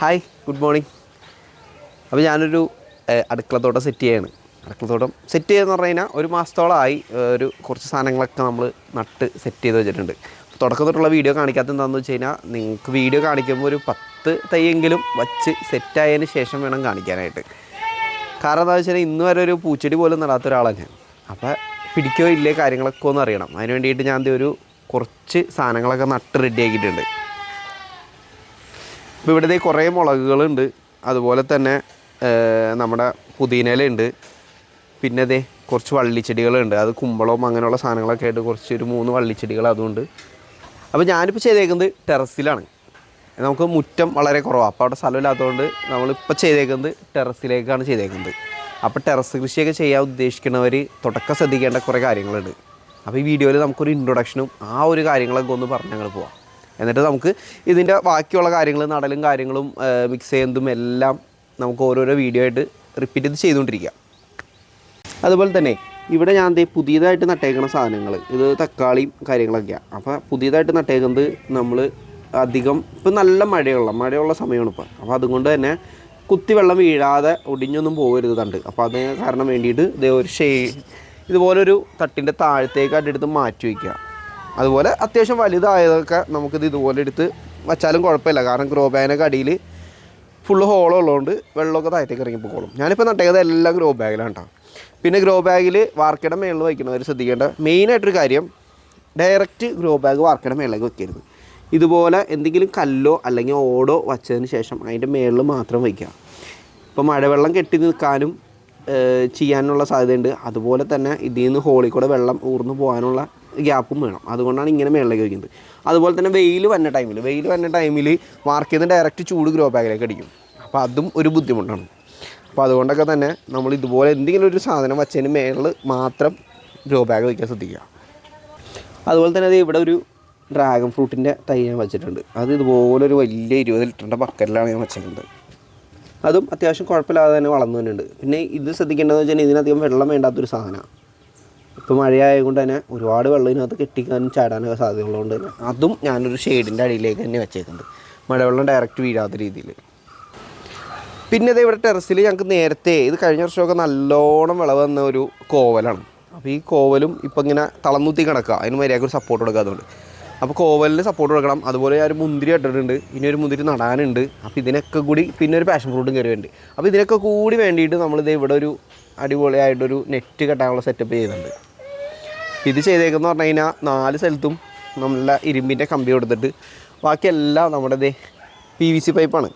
Hi good morning അപ്പോൾ ഞാനൊരു അടുക്കളത്തോട്ടം set ചെയ്യാണ്. അടുക്കളത്തോട്ടം സെറ്റ് ചെയ്യുന്ന പറഞ്ഞു കഴിഞ്ഞാൽ ഒരു മാസത്തോളമായി ഒരു കുറച്ച് സാധനങ്ങളൊക്കെ നമ്മൾ നട്ട് സെറ്റ് ചെയ്ത് വെച്ചിട്ടുണ്ട്. തുടക്കത്തോട്ടുള്ള വീഡിയോ കാണിക്കാത്ത എന്താണെന്ന് വെച്ച് കഴിഞ്ഞാൽ നിങ്ങൾക്ക് വീഡിയോ കാണിക്കുമ്പോൾ ഒരു പത്ത് തൈയെങ്കിലും വച്ച് സെറ്റായതിന് ശേഷം വേണം കാണിക്കാനായിട്ട്. കാരണം എന്താ വെച്ചാൽ ഇന്ന് വരെ ഒരു പൂച്ചെടി പോലും നടാത്ത ഒരാളാണ് ഞാൻ. അപ്പോൾ പിടിക്കോ ഇല്ലേ കാര്യങ്ങളൊക്കെ ഒന്ന് അറിയണം. അതിന് വേണ്ടിയിട്ട് ഞാൻ ഒരു കുറച്ച് സാധനങ്ങളൊക്കെ നട്ട് റെഡി ആക്കിയിട്ടുണ്ട് ഇപ്പോൾ ഇവിടെ ദേ കുറേ മുളകുകളുണ്ട്. അതുപോലെ തന്നെ നമ്മുടെ പുതിനയിലുണ്ട് പിന്നെ ദേ കുറച്ച് വള്ളിച്ചെടികളുണ്ട്. അത് കുമ്പളവും അങ്ങനെയുള്ള സാധനങ്ങളൊക്കെ ആയിട്ട് കുറച്ച് ഒരു മൂന്ന് വള്ളിച്ചെടികൾ അതുകൊണ്ട് അപ്പോൾ ഞാനിപ്പോൾ ചെയ്തേക്കുന്നത് ടെറസിലാണ്. നമുക്ക് മുറ്റം വളരെ കുറവാണ് അപ്പോൾ അവിടെ സ്ഥലമില്ലാത്തതുകൊണ്ട് നമ്മളിപ്പോൾ ചെയ്തേക്കുന്നത് ടെറസിലേക്കാണ് ചെയ്തേക്കുന്നത്. അപ്പോൾ ടെറസ് കൃഷിയൊക്കെ ചെയ്യാൻ ഉദ്ദേശിക്കുന്നവർ തുടക്കം ശ്രദ്ധിക്കേണ്ട കുറേ കാര്യങ്ങളുണ്ട്. അപ്പോൾ ഈ വീഡിയോയിൽ നമുക്കൊരു ഇൻട്രൊഡക്ഷനും ആ ഒരു കാര്യങ്ങളൊക്കെ ഒന്ന് പറഞ്ഞ് ഞങ്ങൾ പോവാം. എന്നിട്ട് നമുക്ക് ഇതിന്റെ ബാക്കിയുള്ള കാര്യങ്ങൾ നടലും കാര്യങ്ങളും മിക്സ് ചെയ്യുന്നതും എല്ലാം നമുക്ക് ഓരോരോ വീഡിയോ ആയിട്ട് റിപ്പീറ്റ് ചെയ്ത് ചെയ്തുകൊണ്ടിരിക്കാം. അതുപോലെ തന്നെ ഇവിടെ ഞാൻ ദേ പുതിയതായിട്ട് നട്ടേക്കുന്ന സാധനങ്ങൾ ഇത് തക്കാളിയും കാര്യങ്ങളൊക്കെയാണ് അപ്പോൾ പുതിയതായിട്ട് നട്ടേക്കുന്നത് നമ്മൾ അധികം ഇപ്പം നല്ല മഴയുള്ള മഴയുള്ള സമയമാണ് ഇപ്പോൾ അപ്പോൾ അതുകൊണ്ട് തന്നെ കുത്തി വെള്ളം വീഴാതെ ഒടിഞ്ഞൊന്നും പോകരുത് തണ്ട് അപ്പോൾ അതിന് കാരണം വേണ്ടിയിട്ട് ഇതേ ഒരു ഷേ ഇതുപോലൊരു തട്ടിന്റെ താഴത്തേക്കായിട്ട് എടുത്ത് മാറ്റി വയ്ക്കുക അതുപോലെ അത്യാവശ്യം വലുതായതൊക്കെ നമുക്കിത് ഇതുപോലെ എടുത്ത് വച്ചാലും കുഴപ്പമില്ല. കാരണം ഗ്രോ ബാഗിനൊക്കെ അടിയിൽ ഫുള്ള് ഹോളം ഉള്ളതുകൊണ്ട് വെള്ളമൊക്കെ താഴത്തേക്ക് ഇറങ്ങി പോകോളും ഞാനിപ്പോൾ നട്ടേത് എല്ലാം ഗ്രോ ബാഗിലാണ് കേട്ടോ പിന്നെ ഗ്രോ ബാഗിൽ വാർക്കയുടെ മേളിൽ വയ്ക്കുന്നവർ ശ്രദ്ധിക്കേണ്ട മെയിനായിട്ടൊരു കാര്യം ഡയറക്റ്റ് ഗ്രോ ബാഗ് വാർക്കയുടെ മേളിലേക്ക് വെക്കരുത് ഇതുപോലെ എന്തെങ്കിലും കല്ലോ അല്ലെങ്കിൽ ഓടോ വച്ചതിന് ശേഷം അതിന്റെ മേളിൽ മാത്രം വയ്ക്കുക. ഇപ്പോൾ മഴവെള്ളം കെട്ടി നിൽക്കാനും ചെയ്യാനുള്ള സാധ്യതയുണ്ട്. അതുപോലെ തന്നെ ഇതിൽ നിന്ന് ഹോളിൽ കൂടെ വെള്ളം ഊർന്നു പോകാനുള്ള ഗ്യാപ്പും വേണം. അതുകൊണ്ടാണ് ഇങ്ങനെ മേളിലേക്ക് വയ്ക്കുന്നത്. അതുപോലെ തന്നെ വെയിൽ വന്ന ടൈമിൽ വെയിൽ വന്ന ടൈമിൽ മാർക്ക് ചെയ്ത് ഡയറക്റ്റ് ചൂട് ഗ്രോ ബാഗിലേക്ക് അടിക്കും. അപ്പോൾ അതും ഒരു ബുദ്ധിമുട്ടാണ്. അപ്പോൾ അതുകൊണ്ടൊക്കെ തന്നെ നമ്മൾ ഇതുപോലെ എന്തെങ്കിലും ഒരു സാധനം വച്ചതിന് മേളിൽ മാത്രം ഗ്രോ ബാഗ് വയ്ക്കാൻ ശ്രദ്ധിക്കുക. അതുപോലെ തന്നെ ഇവിടെ ഒരു ഡ്രാഗൺ ഫ്രൂട്ടിന്റെ തൈ ഞാൻ വെച്ചിട്ടുണ്ട്. അത് ഇതുപോലെ ഒരു വലിയ ഇരുപത് ലിറ്ററിന്റെ ബക്കറ്റിലാണ് ഞാൻ വെച്ചിട്ടുണ്ട് അതും അത്യാവശ്യം കുഴപ്പമില്ലാതെ തന്നെ വളർന്നു തന്നെയുണ്ട് പിന്നെ ഇത് ശ്രദ്ധിക്കേണ്ടതെന്ന് വെച്ചാൽ ഇതിനധികം വെള്ളം വേണ്ടാത്തൊരു സാധനമാണ്. ഇപ്പോൾ മഴയായതുകൊണ്ട് തന്നെ ഒരുപാട് വെള്ളം ഇതിനകത്ത് കെട്ടിക്കാനും ചാടാനൊക്കെ സാധ്യതയുള്ളതുകൊണ്ട് തന്നെ. അതും ഞാനൊരു ഷെയ്ഡിന്റെ അടിയിലേക്ക് തന്നെ വെച്ചേക്കുന്നത് മഴവെള്ളം ഡയറക്റ്റ് വീഴാത്ത രീതിയിൽ പിന്നെ ഇത് ഇവിടെ ടെറസിൽ ഞങ്ങൾക്ക് നേരത്തെ ഇത് കഴിഞ്ഞ വർഷമൊക്കെ നല്ലോണം വിളവ് വന്ന ഒരു കോവലാണ്. അപ്പോൾ ഈ കോവലും ഇപ്പം ഇങ്ങനെ തളന്നൂത്തി കിടക്കുക അതിന് മര്യാദയ്ക്ക് ഒരു സപ്പോർട്ട് കൊടുക്കാത്തതുകൊണ്ട് അപ്പോൾ കോവലിന് സപ്പോർട്ട് കൊടുക്കണം. അതുപോലെ ഒരു മുന്തിരി ഇട്ടിട്ടുണ്ട് ഇനി ഒരു മുന്തിരി നടാനുണ്ട്. അപ്പോൾ ഇതിനൊക്കെ കൂടി പിന്നെ ഒരു പാഷൻ ഫ്രൂട്ടും കയറി അപ്പോൾ ഇതിനൊക്കെ കൂടി വേണ്ടിയിട്ട് നമ്മളിത് ഇവിടെ ഒരു അടിപൊളിയായിട്ടൊരു നെറ്റ് കെട്ടാനുള്ള സെറ്റപ്പ് ചെയ്യുന്നുണ്ട് ഇത് ചെയ്തേക്കെന്ന് പറഞ്ഞു കഴിഞ്ഞാൽ നാല് സ്ഥലത്തും നല്ല ഇരുമ്പിന്റെ കമ്പി കൊടുത്തിട്ട് ബാക്കിയെല്ലാം നമ്മുടെ ദേ പി വി സി പൈപ്പാണ്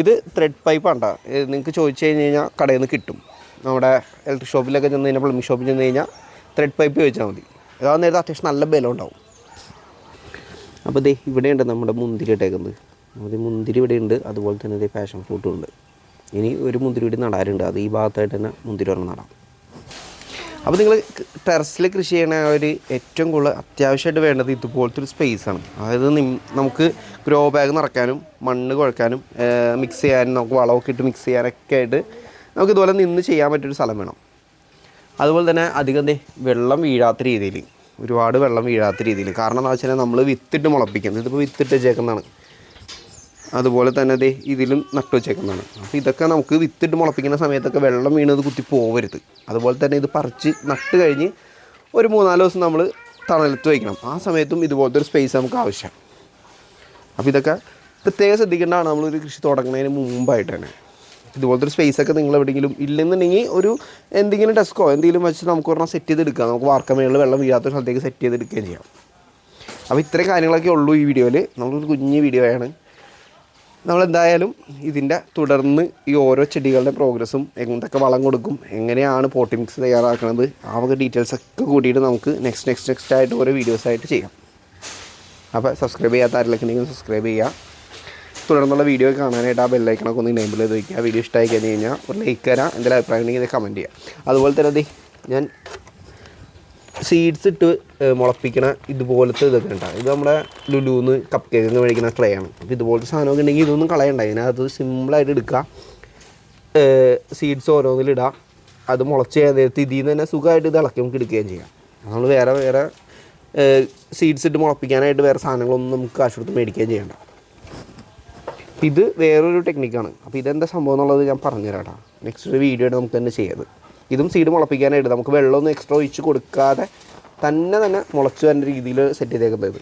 ഇത് ത്രെഡ് പൈപ്പാണ് കേട്ടോ നിങ്ങൾക്ക് ചോദിച്ചു കഴിഞ്ഞ് കഴിഞ്ഞാൽ കടയിൽ നിന്ന് കിട്ടും. നമ്മുടെ ഇലക്ട്രിക് ഷോപ്പിലൊക്കെ ചെന്ന് കഴിഞ്ഞാൽ പ്ലംബിംഗ് ഷോപ്പിൽ ചെന്ന് കഴിഞ്ഞാൽ ത്രെഡ് പൈപ്പ് ചോദിച്ചാൽ മതി. അതാ നേരത്തെ അത്യാവശ്യം നല്ല ബലം ഉണ്ടാവും. അപ്പോൾ ദേ ഇവിടെയുണ്ട് നമ്മുടെ മുന്തിരി ഇട്ടേക്കുന്നത്. അത് മുന്തിരി ഇവിടെ ഉണ്ട്. അതുപോലെ തന്നെ ഇതേ പാഷൻ ഫ്രൂട്ടും ഉണ്ട്. ഇനി ഒരു മുന്തിരി കൂടി നടാറുണ്ട് അത് ഈ ഭാഗത്തായിട്ട് തന്നെ മുന്തിരി ഒരെണ്ണം നടാം. അപ്പോൾ നിങ്ങൾ ടെറസിൽ കൃഷി ചെയ്യണ ഒരു ഏറ്റവും കൂടുതൽ അത്യാവശ്യമായിട്ട് വേണ്ടത് ഇതുപോലത്തെ ഒരു സ്പേസ് ആണ്. അതായത് നമുക്ക് ഗ്രോ ബാഗ് നിറയ്ക്കാനും മണ്ണ് കുഴക്കാനും മിക്സ് ചെയ്യാനും നമുക്ക് വളമൊക്കെ ഇട്ട് മിക്സ് ചെയ്യാനൊക്കെ ആയിട്ട് നമുക്ക് ഇതുപോലെ നിന്ന് ചെയ്യാൻ പറ്റിയൊരു സ്ഥലം വേണം. അതുപോലെ തന്നെ അധികം വെള്ളം വീഴാത്ത രീതിയിൽ ഒരുപാട് വെള്ളം വീഴാത്ത രീതിയിൽ കാരണം എന്താ വെച്ചാൽ നമ്മൾ വിത്തിട്ട് മുളപ്പിക്കുന്നത് ഇതിപ്പോൾ വിത്തിട്ട് വെച്ചേക്കുന്നതാണ്. അതുപോലെ തന്നെ അതേ ഇതിലും നട്ടു വെച്ചേക്കുന്നതാണ്. അപ്പോൾ ഇതൊക്കെ നമുക്ക് വിത്തിട്ട് മുളപ്പിക്കുന്ന സമയത്തൊക്കെ വെള്ളം വീണത് കുത്തി പോകരുത് അതുപോലെ തന്നെ ഇത് പറിച്ച് നട്ട് കഴിഞ്ഞ് ഒരു മൂന്നാൽ ദിവസം നമ്മൾ തണലത്ത് വയ്ക്കണം ആ സമയത്തും ഇതുപോലത്തെ ഒരു സ്പേസ് നമുക്ക് ആവശ്യമാണ്. അപ്പോൾ ഇതൊക്കെ പ്രത്യേകം ശ്രദ്ധിക്കേണ്ടതാണ്. നമ്മളൊരു കൃഷി തുടങ്ങുന്നതിന് മുമ്പായിട്ട് തന്നെ. ഇതുപോലത്തെ ഒരു സ്പേസ് ഒക്കെ നിങ്ങൾ എവിടെയെങ്കിലും ഇല്ലെന്നുണ്ടെങ്കിൽ ഒരു എന്തെങ്കിലും ഡെസ്കോ എന്തെങ്കിലും വെച്ച് നമുക്ക് ഒരെണ്ണം സെറ്റ് ചെയ്തെടുക്കാം. നമുക്ക് വാർക്കമേളിൽ വെള്ളം വീഴാത്ത സ്ഥലത്തേക്ക് സെറ്റ് ചെയ്തെടുക്കുകയും ചെയ്യാം. അപ്പോൾ ഇത്രയും കാര്യങ്ങളൊക്കെ ഉള്ളൂ ഈ വീഡിയോയിൽ നമ്മളൊരു കുഞ്ഞ് വീഡിയോ ആണ്. നമ്മളെന്തായാലും ഇതിന്റെ തുടർന്ന് ഈ ഓരോ ചെടികളുടെ പ്രോഗ്രസ്സും എന്തൊക്കെ വളം കൊടുക്കും എങ്ങനെയാണ് പോട്ടി മിക്സ് തയ്യാറാക്കുന്നത് ആ വക ഡീറ്റെയിൽസ് ഒക്കെ കൂട്ടിയിട്ട് നമുക്ക് നെക്സ്റ്റ് നെക്സ്റ്റ് നെക്സ്റ്റ് ആയിട്ട് ഓരോ വീഡിയോസ് ആയിട്ട് ചെയ്യാം. അപ്പോൾ സബ്സ്ക്രൈബ് ചെയ്യാത്ത ആരെങ്കിലും ഉണ്ടെങ്കിൽ സബ്സ്ക്രൈബ് ചെയ്യുക തുടർന്നുള്ള വീഡിയോ കാണാനായിട്ട് ആ ബെല്ലൈക്കണൊക്കെ ഒന്ന് എനേബിൾ ചെയ്ത് വയ്ക്കുക വീഡിയോ ഇഷ്ടമായി കഴിഞ്ഞ് കഴിഞ്ഞാൽ ഒരു ലൈക്ക് തരാം എന്തെങ്കിലും അഭിപ്രായം ഉണ്ടെങ്കിൽ കമന്റ് ചെയ്യുക. അതുപോലെ തന്നെ ഞാൻ സീഡ്സ് ഇട്ട് മുളപ്പിക്കണ ഇതുപോലത്തെ ഇതൊക്കെ ഉണ്ടാകും ഇത് നമ്മുടെ ലുലുന്ന് കപ്പ് കേക്ക് മേടിക്കുന്ന ട്രേ ആണ്. അപ്പോൾ ഇതുപോലത്തെ സാധനമൊക്കെ ഉണ്ടെങ്കിൽ ഇതൊന്നും കളയണ്ട. ഇതിനകത്ത് സിമ്പിളായിട്ട് എടുക്കുക. സീഡ്സ് ഓരോന്നിലിടുക അത് മുളച്ച് ചെയ്യാൻ നേരത്ത് ഇതിൽ നിന്ന് തന്നെ സുഖമായിട്ട് ഇത് ഇളക്കി നമുക്ക് എടുക്കുകയും ചെയ്യാം. നമ്മൾ വേറെ വേറെ സീഡ്സ് ഇട്ട് മുളപ്പിക്കാനായിട്ട് വേറെ സാധനങ്ങളൊന്നും നമുക്ക് കാശ് കൊടുത്ത് മേടിക്കുകയും ചെയ്യണ്ട. ഇത് വേറൊരു ടെക്നിക്കാണ് അപ്പോൾ ഇതെന്താ സംഭവം എന്നുള്ളത് ഞാൻ പറഞ്ഞുതരാം നെക്സ്റ്റ് വീഡിയോ ആയിട്ട് നമുക്ക് തന്നെ ചെയ്യാത് ഇതും സീഡ് മുളപ്പിക്കാനായിട്ട് നമുക്ക് വെള്ളമൊന്നും എക്സ്ട്രാ ഒഴിച്ച് കൊടുക്കാതെ തന്നെ തന്നെ മുളച്ചു വരുന്ന രീതിയിൽ സെറ്റ് ചെയ്തേക്കുന്നത്